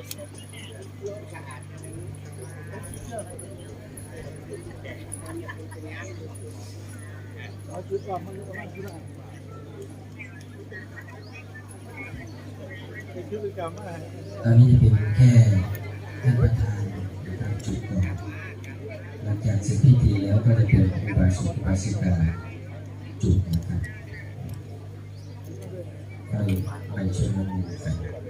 ตอนนี้จะเป็นแค่ท่านประธานนะครับจุดก่อนหลังจากเสร็จพิธีแล้วก็จะเป็นอุบาสกอุบาสิกาจุดนะครับก็ไปชมนุมกัน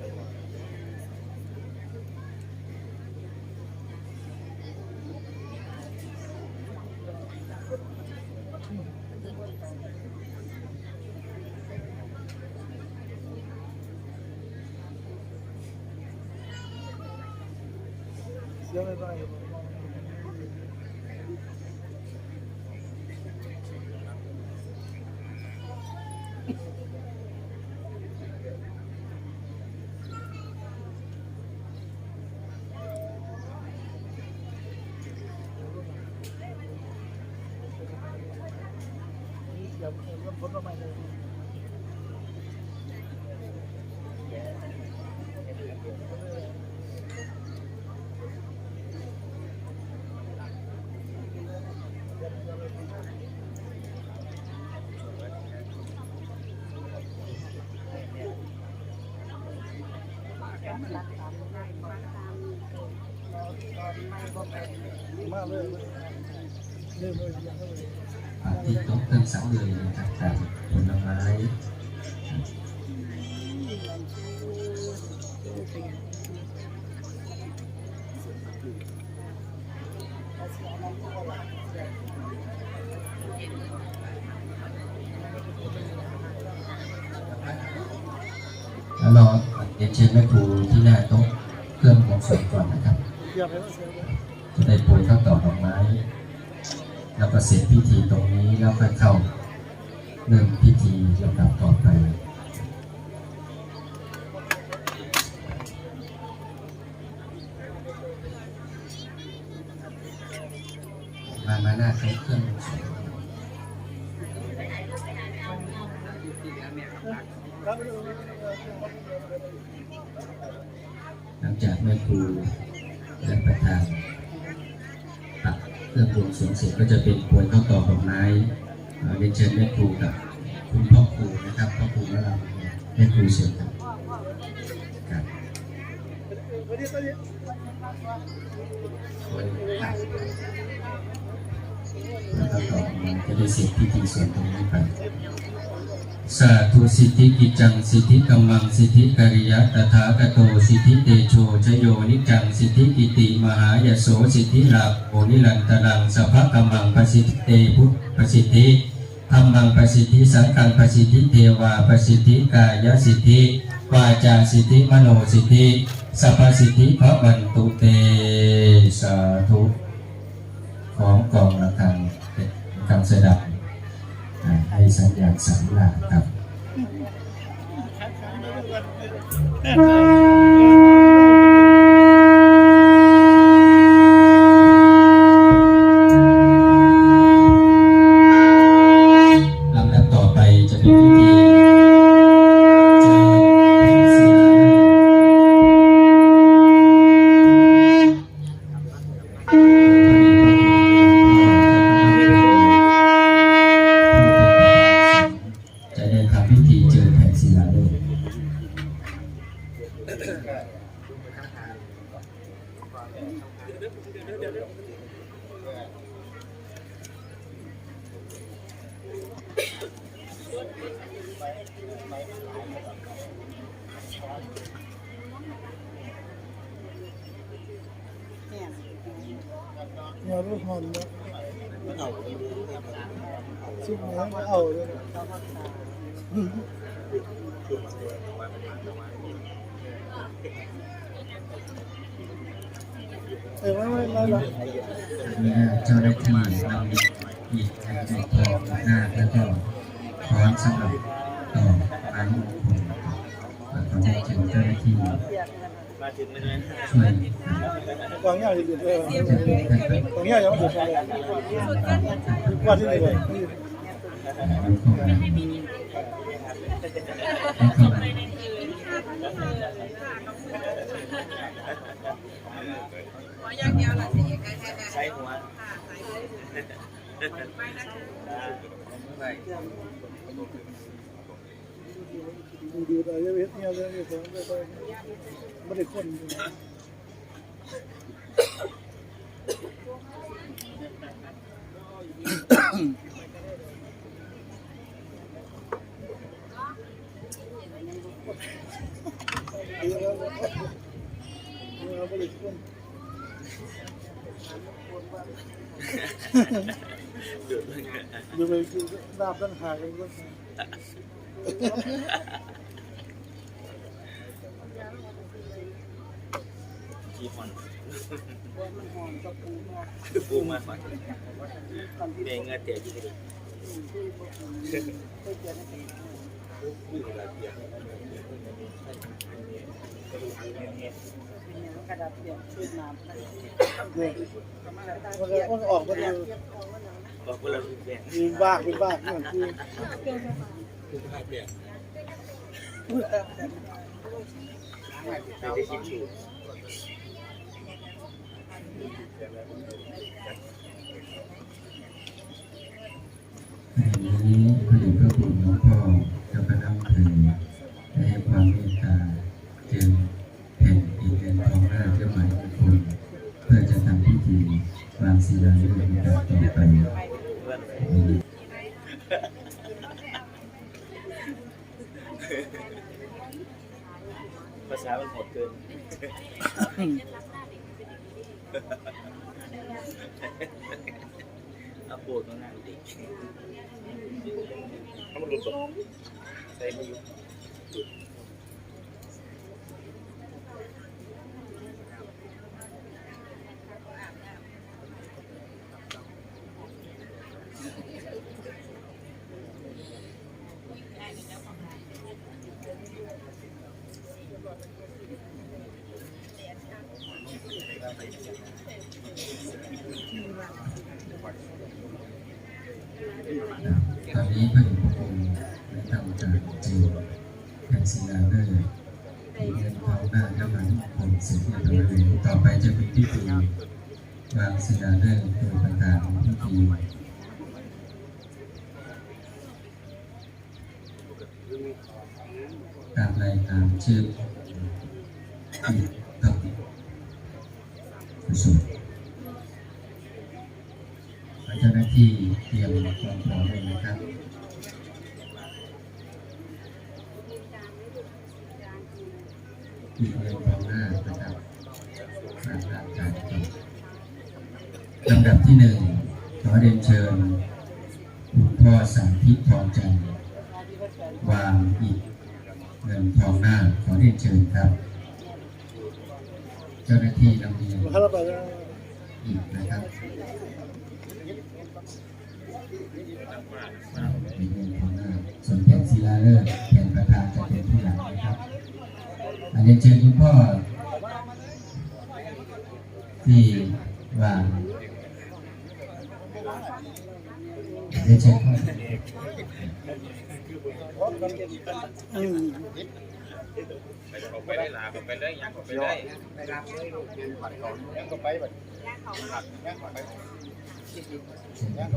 นัดคือสมองเด็กมาเกือบทุกอย่าง เสียไม่ได้ เดี๋ยวเริ่ มพ้นมาใหม่เลยมากเลยเริ่มเลย ยังเลยปาที่โต๊ะเครื่องสังเลยนะครับจากผลไม้แล้วรอเรียนเชิญแม่ครูที่หน้าโต๊ะเครื่องของสดก่อนนะครับจะได้โปรยข้าวต่อดอกไม้ แล้วก็เสร็จพิธีตรงนี้แล้วค่อยเข้าเริ่มพิธีลำดับต่อไปมามาหน้าโต๊ะเครื่องสดครับหลังจากแม่ครูและประธาน เครื่องบวงสรวงเสร็จก็จะเป็นโปรยข้าวต่อดอกไม้เรียนเชิญแม่ครูกับคุณพ่อครูนะครับพ่อครูและเราแม่ครูเชิญครับครับแล้วก็ต่อมาจะได้เสร็จพิธีส่วนตรงนี้ไป สาธุสิทธิกิจังสิทธิกัมมังสิทธิกริยะตถาคโตสิทธิเตโชชโยนิจังสิทธิกิติมหายโสสิทธิลาโภนิรันตรังสัพพะกัมมังปสิทธิเตพุทธปสิทธิธรรมังปสิทธิสังฆังปสิทธิเทวาปสิทธิกายสิทธิวาจาสิทธิมโนสิทธิสัพพสิทธิพระวันตุเตสาธุของกองระฆังเป็นคำสดับ ให้สัญญาณสัญญาณครับ ซุปเนื้อมาเอาเลยนะเออไม่ไม่ไม่ไม่นี่เจ้าหน้าที่นำหยิบแผ่นดินทองหน้าแล้วก็ค้อนสำหรับต่อไม้มงคลแล้วก็ได้เชิญเจ้าหน้าที่ช่วยบางอย่างอยู่เออจะเป็นท่านไปบางอ ย่างยังไม่ถึงเลยว่าที่ไหนเลยแล้วก็แล้วก็ใช้หัวดูแต่ยังเห็นเนี่ยเลยเนี่ยผมไม่ได้คนไม่ ดูไปดาบตั้งหายเลยก็ขี้หอนปูมาหอนเด้งเงาเตี๋ยวที่นี่ มันออกมาดูบอกว่าเราดูแบงมีบ้าเป็นบ้าเหมือนคือไม่ได้คิดถูก เอาปูดมางานดิเอามาหลุดบ่ใส่มาอยู่ ตอนนี้พระเดชพระคุณได้ทำการจีนแผ่นศิลาฤกษ์ดินเงินทองหน้าเจ้าหมายมงคลเสร็จเรียบร้อยแล้วต่อไปจะเป็นพิธีวางศิลาฤกษ์โดยประธานพิธีตามรายตามชื่อที่ต้องประสบ เจ้าหน้าที่เตรียมความพร้อมเลยนะครับมีเรียนพร้อมหน้านะครับตามร่างการับลำดับที่หนึ่งขอเรียนเชิญหลวงพ่อสามทิทองจันวางอีกเงินทองหน้าขอเรียนเชิญครับ เจ้าหน้าที่นำเรียนถ้าเราไปแล้วอีกนะครับ เป็นเงินทองหน้าส่วนแผ่นศิลาฤกษ์แผ่นประธานจะเป็นที่หลังนะครับอันนี้เชิญคุณพ่อที่วางอันเชิญพ่ออืมไปได้ลาไปได้ยังไปได้ยังก็ไปแบบยังก็ไปยังก็ไปยิบยังเป็นกัดเออหมอคนกัดกำมันร้องกำมันเป็นอย่างนี้เลยกำแบบนี้กำแบบนี้เดี๋ยวพอนั้นพอดีจับจับไป แล้วต้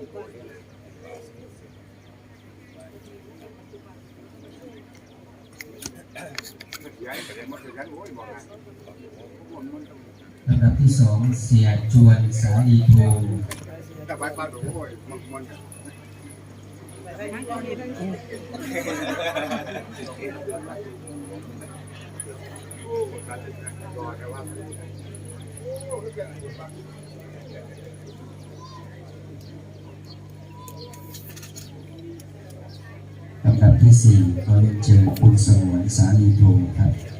องโกย ลำดับที่สองเสียจวนสาลีโทแต่ไปป้าดูโอ้ยมันมันลำดับที่สี่เรียนเชิญคุณสมวนสาลีโทครับ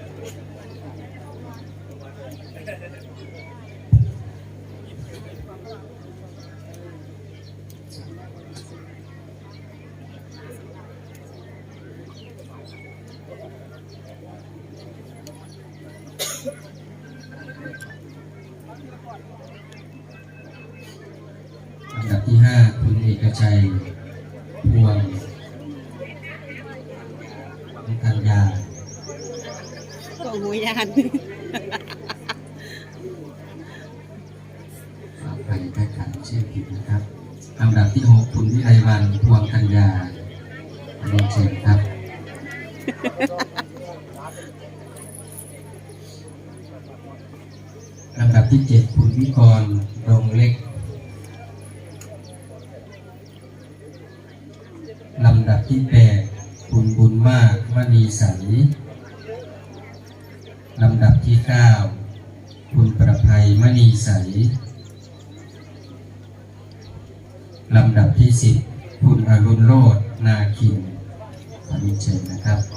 กชัยพวงกัญญาก็หูยานฝากไปแก้ไขชื่อผิดนะครับลำดับที่หกคุณวิไลวันพวงกัญญาเรียนเชิญครับลำดับที่เจ็ดคุณวิกรรงเล็ก ภัยมณีใส ลำดับที่สิบคุณอรุณโรจนาคินขอเรียนเชิญนะครับ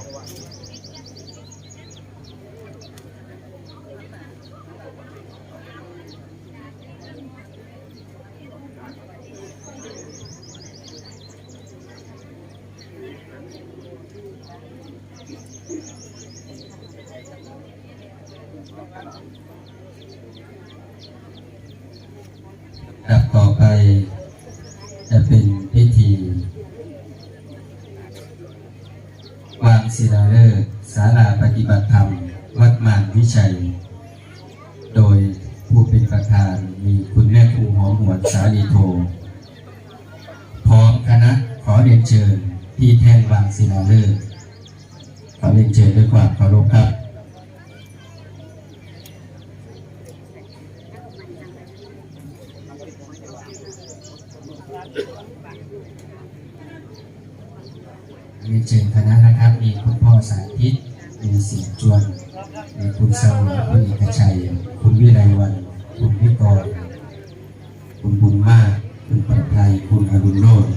ดับต่อไป จะเป็นพิธีวางศิลาฤกษ์ศาลาปฏิบัติธรรม วัดมานวิชัย โดยผู้เป็นประธานมีคุณแม่ครูหอมหวนสาลีโท พร้อมคณะขอเรียนเชิญที่แท่นวางศิลาฤกษ์ขอเรียนเชิญด้วยความเคารพครับ เรียนเชิญคณะนะครับ มีคุณพ่อสาธิต มีสียงจวน มีคุณสมุนคุณเอกชัย คุณวิไลวัน คุณวิกร คุณบุญมาก คุณประภัยคุณอรุณโรจน์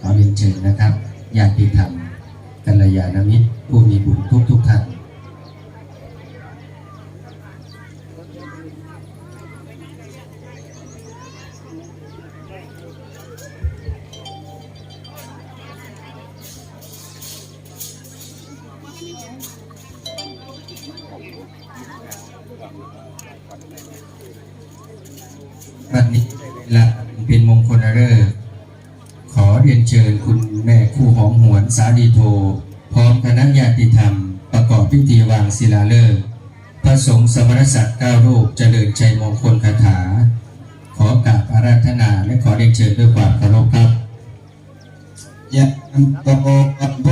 ขอเรียนเชิญนะครับ ญาติธรรมกัลยาณมิตรผู้มีบุญทุกทุกท่าน ชิญคุณแม่คู่หอมหวนสาดีโท พร้อมคณะญาติธรรม ประกอบพิธีวางศิลาฤกษ์พระสงฆ์สมณศักดิ์เก้ารูปเจริญชัยมงคลคาถา ขอกราบอาราธนาและขอเรียนเชิญด้วยความเคารพครับยะอันโตอันโพ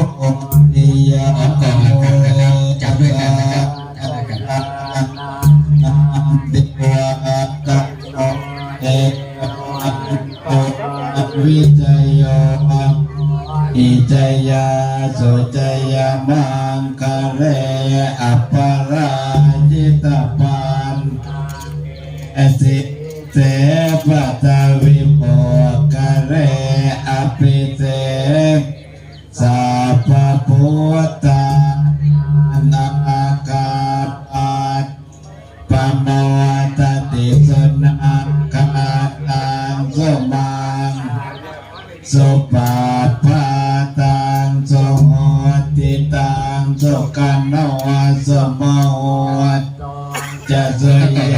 ติยะพร้อมกองละครั้งนะครับจับด้วยกันนะครับ จยาสุจยามังคะเรอัปปราจิตาปันเอสิเสปะตาวิโมกะเรอภิเสสัพพะพุท จ